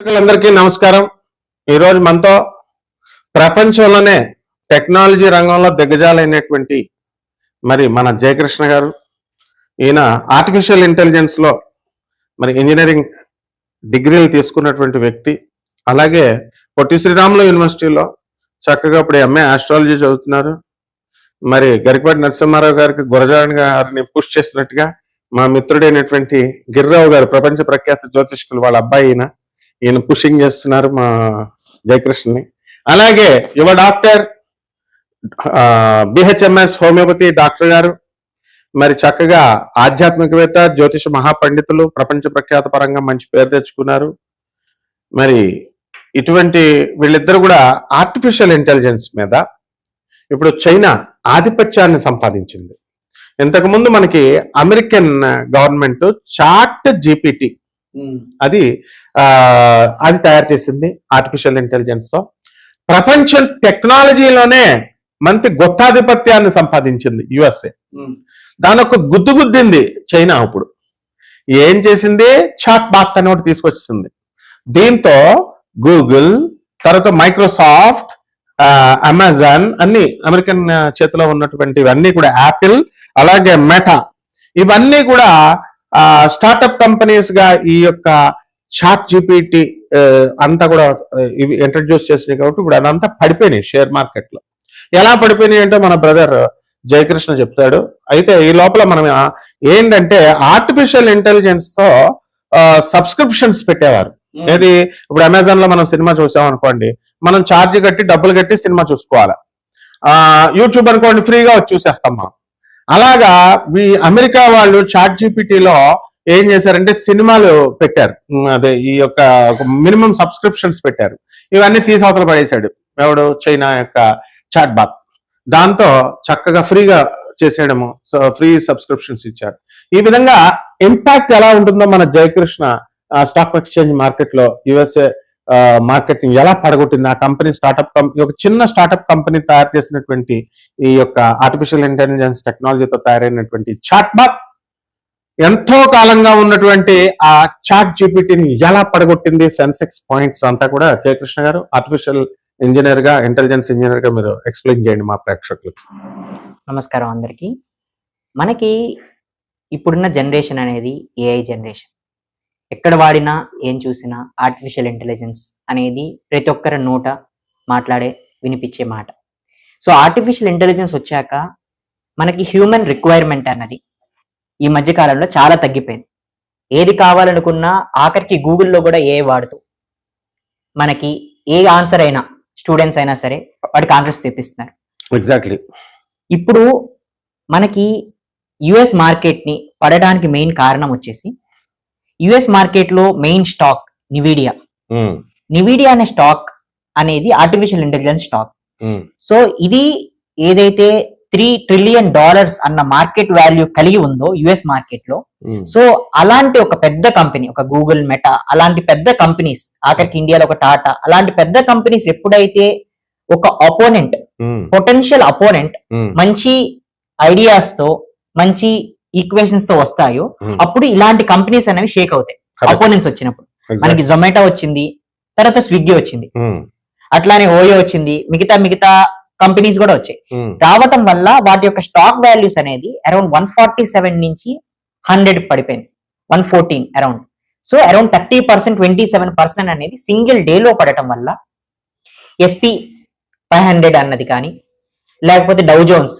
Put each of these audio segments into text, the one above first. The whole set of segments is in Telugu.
అందరికీ నమస్కారం. ఈరోజు మనతో ప్రపంచంలోనే టెక్నాలజీ రంగంలో దిగ్గజాలైనటువంటి మరి మన జయకృష్ణ గారు. ఈయన ఆర్టిఫిషియల్ ఇంటెలిజెన్స్లో మరి ఇంజనీరింగ్ డిగ్రీలు తీసుకున్నటువంటి వ్యక్తి. అలాగే పొట్టి శ్రీరాములు యూనివర్సిటీలో చక్కగా ఇప్పుడు ఎంఏ ఆస్ట్రాలజీ చదువుతున్నారు. మరి గరికపాటి నరసింహారావు గారికి గురజాన్ గారిని పుష్ చేసినట్టుగా మా మిత్రుడైనటువంటి గిర్రావు గారు ప్రపంచ ప్రఖ్యాత జ్యోతిష్కులు వాళ్ళ అబ్బాయి ఈయన. ఈయన పుషింగ్ చేస్తున్నారు మా జయకృష్ణని. అలాగే యువ డాక్టర్ బిహెచ్ఎంఎస్ హోమియోపతి డాక్టర్ గారు మరి చక్కగా ఆధ్యాత్మికవేత్త జ్యోతిష మహాపండితులు ప్రపంచ ప్రఖ్యాత పరంగా మంచి పేరు తెచ్చుకున్నారు. మరి ఇటువంటి వీళ్ళిద్దరు కూడా ఆర్టిఫిషియల్ ఇంటెలిజెన్స్ మీద ఇప్పుడు చైనా ఆధిపత్యాన్ని సంపాదించింది. ఇంతకుముందు మనకి అమెరికన్ గవర్నమెంట్ చాట్ జీపీటీ అది ఆ, అది తయారు చేసింది ఆర్టిఫిషియల్ ఇంటెలిజెన్స్తో. ప్రపంచ టెక్నాలజీలోనే మంచి గొత్తాధిపత్యాన్ని సంపాదించింది యుఎస్ఏ దాని ఒక గుద్దు గుద్దింది చైనా ఇప్పుడు. ఏం చేసింది? చాట్ బాత్ అని ఒకటి తీసుకొచ్చింది. దీంతో గూగుల్ తర్వాత మైక్రోసాఫ్ట్ అమెజాన్ అన్ని అమెరికన్ చేతిలో ఉన్నటువంటి ఇవన్నీ కూడా యాపిల్ అలాగే మెటా ఇవన్నీ కూడా స్టార్టప్ కంపెనీస్గా ఈ యొక్క చాట్ జీపీటీ అంతా కూడా ఇవి ఇంట్రడ్యూస్ చేసినాయి కాబట్టి ఇప్పుడు అదంతా పడిపోయినాయి షేర్ మార్కెట్లో. ఎలా పడిపోయినాయి అంటే మన బ్రదర్ జయకృష్ణ చెప్తాడు. అయితే ఈ లోపల మనం ఏంటంటే ఆర్టిఫిషియల్ ఇంటెలిజెన్స్తో సబ్స్క్రిప్షన్స్ పెట్టేవారు. ఏది? ఇప్పుడు అమెజాన్లో మనం సినిమా చూసాం అనుకోండి. మనం ఛార్జ్ కట్టి డబ్బులు కట్టి సినిమా చూసుకోవాలి. ఆ యూట్యూబ్ అనుకోండి ఫ్రీగా వచ్చి చూసేస్తాం మనం. అలాగా ఈ అమెరికా వాళ్ళు చాట్ జీపీటీలో ఏం చేశారంటే సినిమాలు పెట్టారు. అదే ఈ యొక్క మినిమం సబ్స్క్రిప్షన్స్ పెట్టారు. ఇవన్నీ తీసవతలు పడేశాడు. ఎవడు? చైనా యొక్క చాట్ బాత్ దాంతో చక్కగా ఫ్రీగా చేసేయడము ఫ్రీ సబ్స్క్రిప్షన్స్ ఇచ్చారు ఈ విధంగా ఇంపాక్ట్ ఎలా ఉంటుందో మన జయకృష్ణ స్టాక్ ఎక్స్చేంజ్ మార్కెట్లో యుఎస్ఏ మార్కెటింగ్ ఎలా పడగొట్టింది? ఆ కంపెనీ స్టార్ట్అప్ కంపెనీ ఒక చిన్న స్టార్ట్అప్ కంపెనీ తయారు చేసినటువంటి ఈ యొక్క ఆర్టిఫిషియల్ ఇంటెలిజెన్స్ టెక్నాలజీతో తయారైనటువంటి చాట్ బాత్ ఎంతో కాలంగా ఉన్నటువంటి ఆ చాట్ జీపీటీని ఎలా పడగొట్టింది? సెన్సెక్స్ పాయింట్స్ అంతా కూడా జయకృష్ణ గారు ఆర్టిఫిషియల్ ఇంజనీర్గా ఇంటెలిజెన్స్ ఇంజనీర్గా మీరు ఎక్స్ప్లెయిన్ చేయండి మా ప్రేక్షకులకు నమస్కారం అందరికీ. మనకి ఇప్పుడున్న జనరేషన్ అనేది ఏఐ జనరేషన్ ఎక్కడ వాడినా ఏం చూసినా ఆర్టిఫిషియల్ ఇంటెలిజెన్స్ అనేది ప్రతి ఒక్కరి నోట మాట్లాడే వినిపించే మాట. సో ఆర్టిఫిషియల్ ఇంటెలిజెన్స్ వచ్చాక మనకి హ్యూమన్ రిక్వైర్మెంట్ అన్నది ఈ మధ్య కాలంలో చాలా తగ్గిపోయింది. ఏది కావాలనుకున్నా ఆఖరికి గూగుల్లో కూడా ఏ వాడుతూ మనకి ఏ ఆన్సర్ అయినా స్టూడెంట్స్ అయినా సరే వాడికి ఆన్సర్స్ తెప్పిస్తున్నారు. ఎగ్జాక్ట్లీ ఇప్పుడు మనకి యుఎస్ మార్కెట్ని పడడానికి మెయిన్ కారణం వచ్చేసి యుఎస్ మార్కెట్లో మెయిన్ స్టాక్ నివిడియా. నివిడియా అనే స్టాక్ అనేది ఆర్టిఫిషియల్ ఇంటెలిజెన్స్ స్టాక్. సో ఇది ఏదైతే త్రీ ట్రిలియన్ డాలర్స్ అన్న మార్కెట్ వాల్యూ కలిగి ఉందో యుఎస్ మార్కెట్లో సో అలాంటి ఒక పెద్ద కంపెనీ ఒక గూగుల్ మెటా అలాంటి పెద్ద కంపెనీస్ ఆఖరికి ఇండియాలో ఒక టాటా అలాంటి పెద్ద కంపెనీస్ ఎప్పుడైతే ఒక అపోనెంట్ పొటెన్షియల్ అపోనెంట్ మంచి ఐడియాస్తో మంచి ఈక్వేషన్స్తో వస్తాయో అప్పుడు ఇలాంటి కంపెనీస్ అనేవి షేక్ అవుతాయి. అపోనెంట్స్ వచ్చినప్పుడు. మనకి జొమాటో వచ్చింది తర్వాత స్విగ్గీ వచ్చింది. అట్లానే ఓయో వచ్చింది మిగతా మిగతా కంపెనీస్ కూడా వచ్చాయి. రావటం వల్ల వాటి యొక్క స్టాక్ వాల్యూస్ అనేది అరౌండ్ వన్ ఫార్టీ సెవెన్ నుంచి హండ్రెడ్ పడిపోయింది. One fourteen around so around thirty percent twenty seven percent అనేది సింగిల్ డేలో పడటం వల్ల ఎస్పీ ఫైవ్ హండ్రెడ్ అన్నది కానీ లేకపోతే డౌ జోన్స్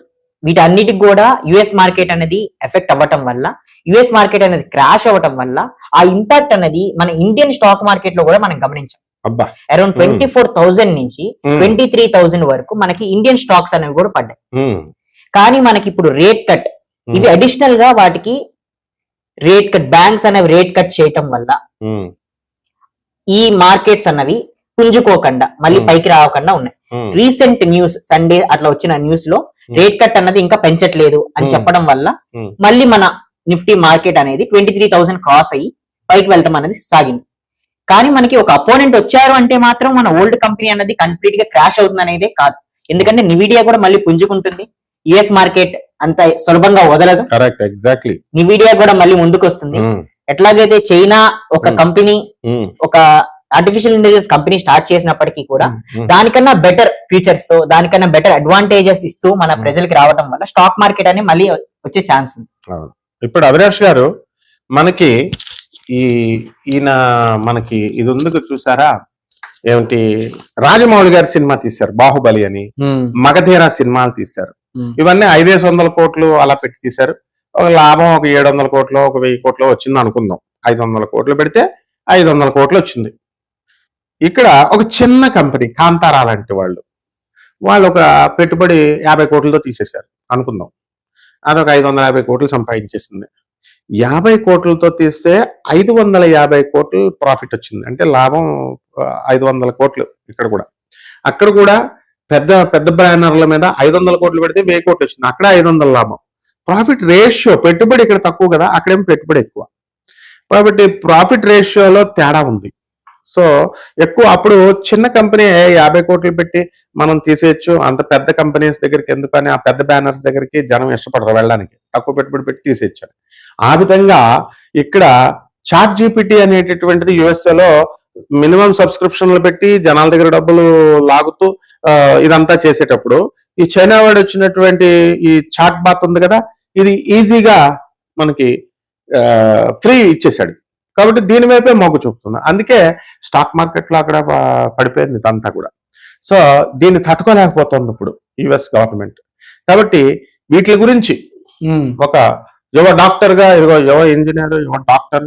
వీటన్నిటికి కూడా యుఎస్ మార్కెట్ అనేది ఎఫెక్ట్ అవ్వటం వల్ల యుఎస్ మార్కెట్ అనేది క్రాష్ అవ్వటం వల్ల ఆ ఇంపాక్ట్ అనేది మన ఇండియన్ స్టాక్ మార్కెట్లో కూడా మనం గమనించాం. అరౌండ్. ట్వంటీ ఫోర్ థౌసండ్ నుంచి. ట్వంటీ త్రీ థౌసండ్ వరకు మనకి ఇండియన్ స్టాక్స్ అనేవి కూడా పడ్డాయి. కానీ మనకి ఇప్పుడు రేట్ కట్. ఇవి అడిషనల్గా వాటికి రేట్ కట్ బ్యాంక్స్ అనేవి రేట్ కట్ చేయటం వల్ల ఈ మార్కెట్స్ అన్నవి పుంజుకోకుండా మళ్ళీ. పైకి రావకుండా ఉన్నాయి. రీసెంట్ న్యూస్ సండే అట్లా వచ్చిన న్యూస్లో రేట్ కట్ అన్నది ఇంకా పెంచట్లేదు అని Hmm. చెప్పడం వల్ల Hmm. మళ్ళీ మన నిఫ్టీ మార్కెట్ అనేది ట్వంటీ త్రీ థౌసండ్ క్రాస్ అయ్యి పైకి వెళ్ళటం అనేది సాగింది. కానీ మనకి ఒక అపోనెంట్ వచ్చారు అంటే మాత్రం మన ఓల్డ్ కంపెనీ అన్నది కంప్లీట్గా క్రాష్ అవుతుంది అనేదే కాదు. ఎందుకంటే నివిడియా కూడా మళ్ళీ పుంజుకుంటుంది. యుఎస్ మార్కెట్ అంత సులభంగా వదలదు. కరెక్ట్ ఎగ్జాక్ట్లీ నివిడియా కూడా మళ్ళీ ముందుకు వస్తుంది ఎట్లాగైతే చైనా ఒక Hmm. కంపెనీ ఒక ఆర్టిఫిషియల్ ఇంటెలిజెన్స్ కంపెనీ స్టార్ట్ చేసినప్పటికీ కూడా ఉమ్. దానికన్నా బెటర్ ఫీచర్స్తో దానికన్నా బెటర్ అడ్వాంటేజెస్ ఇస్తూ మన Hmm. ప్రజలకి రావడం వల్ల స్టాక్ మార్కెట్ అని మళ్ళీ వచ్చే ఛాన్స్ ఉంది. ఇప్పుడు అవినాష్ గారు మనకి ఈ ఈయన మనకి ఇది ఉంది చూసారా? ఏమిటి? రాజమౌళి గారి సినిమా తీశారు బాహుబలి అని. మగధీర సినిమాలు తీశారు. Hmm. ఇవన్నీ ఐదేసి వందల కోట్లు అలా పెట్టి తీశారు. ఒక లాభం ఒక ఏడు వందల కోట్లు ఒక వెయ్యి కోట్లు వచ్చింది అనుకుందాం ఐదు వందల కోట్లు పెడితే ఐదు వందల కోట్లు వచ్చింది. ఇక్కడ ఒక చిన్న కంపెనీ కాంతారా లాంటి వాళ్ళు. వాళ్ళు ఒక పెట్టుబడి యాభై కోట్లతో తీసేశారు. అనుకుందాం. అదొక ఐదు వందల యాభై కోట్లు సంపాదించేసింది. యాభై కోట్లతో తీస్తే ఐదు వందల యాభై కోట్లు ప్రాఫిట్ వచ్చింది. అంటే లాభం ఐదు వందల కోట్లు ఇక్కడ కూడా. అక్కడ కూడా పెద్ద పెద్ద బ్యానర్ల మీద ఐదు వందల కోట్లు పెడితే వెయ్యి కోట్లు వచ్చింది. అక్కడ ఐదు వందల లాభం. ప్రాఫిట్ రేషియో పెట్టుబడి ఇక్కడ తక్కువ కదా అక్కడేం పెట్టుబడి ఎక్కువ. కాబట్టి ప్రాఫిట్ రేషియోలో తేడా ఉంది. సో ఎక్కువ అప్పుడు చిన్న కంపెనీ యాభై కోట్లు పెట్టి మనం తీసేయచ్చు అంత పెద్ద కంపెనీస్ దగ్గరికి ఎందుకని ఆ పెద్ద బ్యానర్స్ దగ్గరికి జనం ఇష్టపడరు వెళ్ళడానికి. తక్కువ పెట్టుబడి పెట్టి తీసేయచ్చు ఆ విధంగా ఇక్కడ చాట్ జీపీటీ అనేటటువంటిది యుఎస్ఏలో లో మినిమం సబ్స్క్రిప్షన్లు పెట్టి జనాల దగ్గర డబ్బులు లాగుతూ ఇదంతా చేసేటప్పుడు ఈ చైనా వాడు వచ్చినటువంటి ఈ చాట్ బాత్ ఉంది కదా ఇది ఈజీగా మనకి ఫ్రీ ఇచ్చేసాడు కాబట్టి దీని వైపే మొగ్గు చూపుతుంది అందుకే స్టాక్ మార్కెట్లో అక్కడ పడిపోయింది ఇదంతా కూడా. సో దీన్ని తట్టుకోలేకపోతుంది ఇప్పుడు యుఎస్ గవర్నమెంట్. కాబట్టి వీటి గురించి ఒక యువ డాక్టర్గా ఇదిగో యువ ఇంజనీర్ యువ డాక్టర్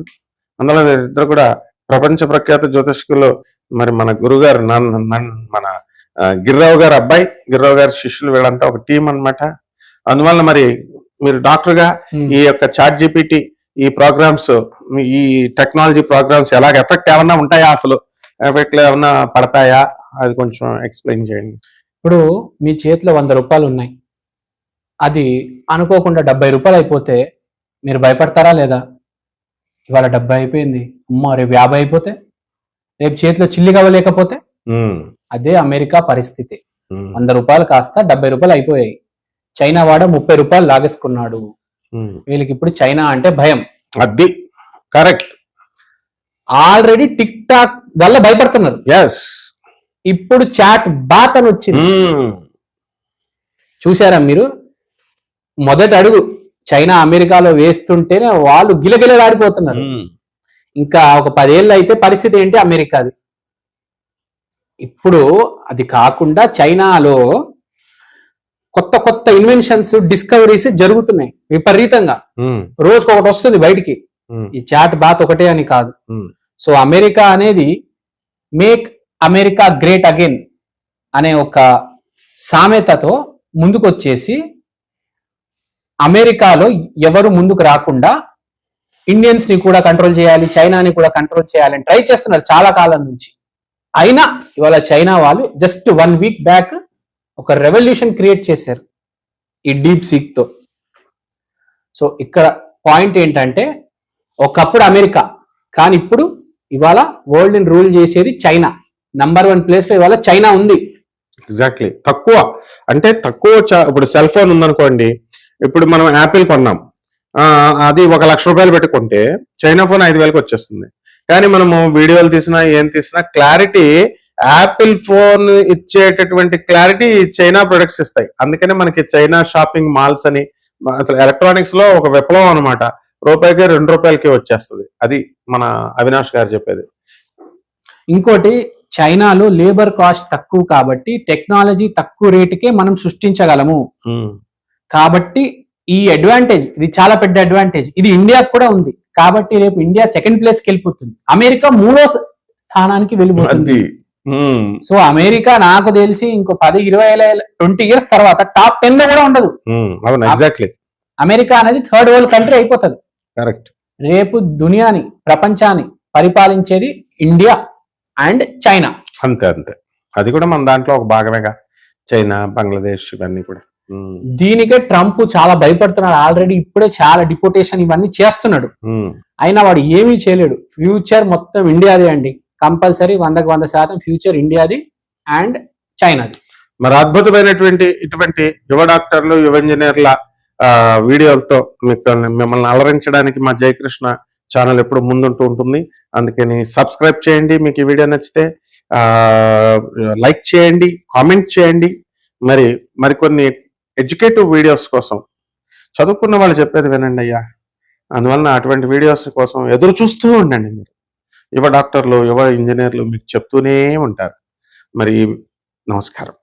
అందులో ఇద్దరు కూడా ప్రపంచ ప్రఖ్యాత జ్యోతిష్కులు మరి మన గురుగారు మన గిర్రావు గారు అబ్బాయి గిర్రావు గారి శిష్యులు వీళ్ళంతా ఒక టీం అన్నమాట. అందువల్ల మరి మీరు డాక్టర్గా ఈ యొక్క చాట్ జీపీటీ ఈ ప్రోగ్రామ్స్ ఈ టెక్నాలజీ ప్రోగ్రామ్స్ ఎలాగ ఎఫెక్ట్ ఏమన్నా ఉంటాయా అసలు? ఎఫెక్ట్లు ఏమన్నా పడతాయా? అది కొంచెం ఎక్స్ప్లెయిన్ చేయండి. ఇప్పుడు మీ చేతిలో వంద రూపాయలు ఉన్నాయి. అది అనుకోకుండా డెబ్బై రూపాయలు అయిపోతే మీరు భయపడతారా లేదా? ఇవాళ డెబ్బై అయిపోయింది. అమ్మో రేపు యాభై అయిపోతే? రేపు చేతిలో చిల్లి కవ్వలేకపోతే? అదే అమెరికా పరిస్థితి. వంద రూపాయలు కాస్త డెబ్బై రూపాయలు అయిపోయాయి. చైనా వాడ ముప్పై రూపాయలు లాగేసుకున్నాడు. వీళ్ళకి ఇప్పుడు చైనా అంటే భయం. అది కరెక్ట్. ఆల్రెడీ టిక్ టాక్ వల్ల భయపడుతున్నారు. ఎస్ ఇప్పుడు చాట్ బాత్ అని వచ్చింది. చూసారా మీరు? మొదటి అడుగు చైనా అమెరికాలో వేస్తుంటేనే వాళ్ళు గిలగిలలాడిపోతున్నారు. ఇంకా ఒక పదేళ్ళు అయితే పరిస్థితి ఏంటి? అమెరికాది. ఇప్పుడు అది కాకుండా చైనాలో కొత్త కొత్త ఇన్వెన్షన్స్ డిస్కవరీస్ జరుగుతున్నాయి విపరీతంగా. రోజుకు ఒకటి వస్తుంది బయటికి. ఈ చాట్ బాత్ ఒకటే అని కాదు. సో అమెరికా అనేది మేక్ అమెరికా గ్రేట్ అగైన్ అనే ఒక సామెతతో ముందుకు వచ్చేసి అమెరికాలో ఎవరు ముందుకు రాకుండా ఇండియన్స్ని కూడా కంట్రోల్ చేయాలి చైనాని కూడా కంట్రోల్ చేయాలని ట్రై చేస్తున్నారు చాలా కాలం నుంచి. అయినా ఇవాళ చైనా వాళ్ళు జస్ట్ వన్ వీక్ బ్యాక్ ఒక రెవల్యూషన్ క్రియేట్ చేశారు ఈ డీప్ సీక్తో సో ఇక్కడ పాయింట్ ఏంటంటే ఒకప్పుడు అమెరికా కానీ ఇప్పుడు ఇవాళ వరల్డ్ని రూల్ చేసేది చైనా నంబర్ వన్ ప్లేస్లో ఇవాళ చైనా ఉంది. ఎగ్జాక్ట్లీ తక్కువ. అంటే తక్కువ చ- ఇప్పుడు సెల్ ఫోన్ ఉందనుకోండి ఇప్పుడు మనం యాపిల్ కొన్నాం. అది ఒక లక్ష రూపాయలు పెట్టుకుంటే చైనా ఫోన్ ఐదు వేలకు వచ్చేస్తుంది. కానీ మనము వీడియోలు తీసినా ఏం తీసినా క్లారిటీ యాపిల్ ఫోన్ ఇచ్చేటటువంటి క్లారిటీ చైనా ప్రొడక్ట్స్ ఇస్తాయి. అందుకనే మనకి చైనా షాపింగ్ మాల్స్ అని అసలు ఎలక్ట్రానిక్స్లో ఒక విప్లవం అనమాట రూపాయికి రెండు రూపాయలకి వచ్చేస్తుంది. అది మన అవినాష్ గారు చెప్పేది. ఇంకోటి చైనాలో లేబర్ కాస్ట్ తక్కువ కాబట్టి టెక్నాలజీ తక్కువ రేటుకే మనం సృష్టించగలము. కాబట్టి ఈ అడ్వాంటేజ్ ఇది చాలా పెద్ద అడ్వాంటేజ్ ఇది ఇండియాకు కూడా ఉంది. కాబట్టి రేపు ఇండియా సెకండ్ ప్లేస్కి వెళ్ళిపోతుంది. అమెరికా మూడో స్థ- స్థానానికి వెళ్ళిపోతుంది. సో అమెరికా నాకు తెలిసి ఇంకో పది ఇరవై ట్వంటీ ఇయర్స్ తర్వాత టాప్ టెన్లో కూడా ఉండదు. అవును ఎగ్జాక్ట్లీ అమెరికా అనేది థర్డ్ వరల్డ్ కంట్రీ అయిపోతుంది. కరెక్ట్ రేపు దునియాని ప్రపంచాన్ని పరిపాలించేది ఇండియా అండ్ చైనా. అంతే అంతే. అది కూడా మన దాంట్లో ఒక భాగమేగా. చైనా బంగ్లాదేశ్ ఇవన్నీ కూడా. ఉమ్, దీనికే ట్రంప్ చాలా భయపడుతున్నాడు. ఆల్రెడీ ఇప్పుడే చాలా డిపోటేషన్ ఇవన్నీ చేస్తున్నాడు. అయినా వాడు ఏమీ చేయలేడు. ఫ్యూచర్ మొత్తం ఇండియాదే అండి. కంపల్సరీ వందకు వంద శాతం ఫ్యూచర్ ఇండియాది అండ్ చైనాది. మరి అద్భుతమైనటువంటి ఇటువంటి యువ డాక్టర్లు యువ ఇంజనీర్ల వీడియోలతో మీకు మిమ్మల్ని అలరించడానికి మా జయకృష్ణ ఛానల్ ఎప్పుడు ముందుంటూ ఉంటుంది. అందుకని సబ్స్క్రైబ్ చేయండి మీకు ఈ వీడియో నచ్చితే. లైక్ చేయండి కామెంట్ చేయండి. మరి మరికొన్ని ఎడ్యుకేటివ్ వీడియోస్ కోసం చదువుకున్న వాళ్ళు చెప్పేది వినండి అయ్యా. అందువలన అటువంటి వీడియోస్ కోసం ఎదురు చూస్తూ ఉండండి మీరు. యువ డాక్టర్లు యువ ఇంజనీర్లు మీకు చెప్తూనే ఉంటారు. మరి నమస్కారం.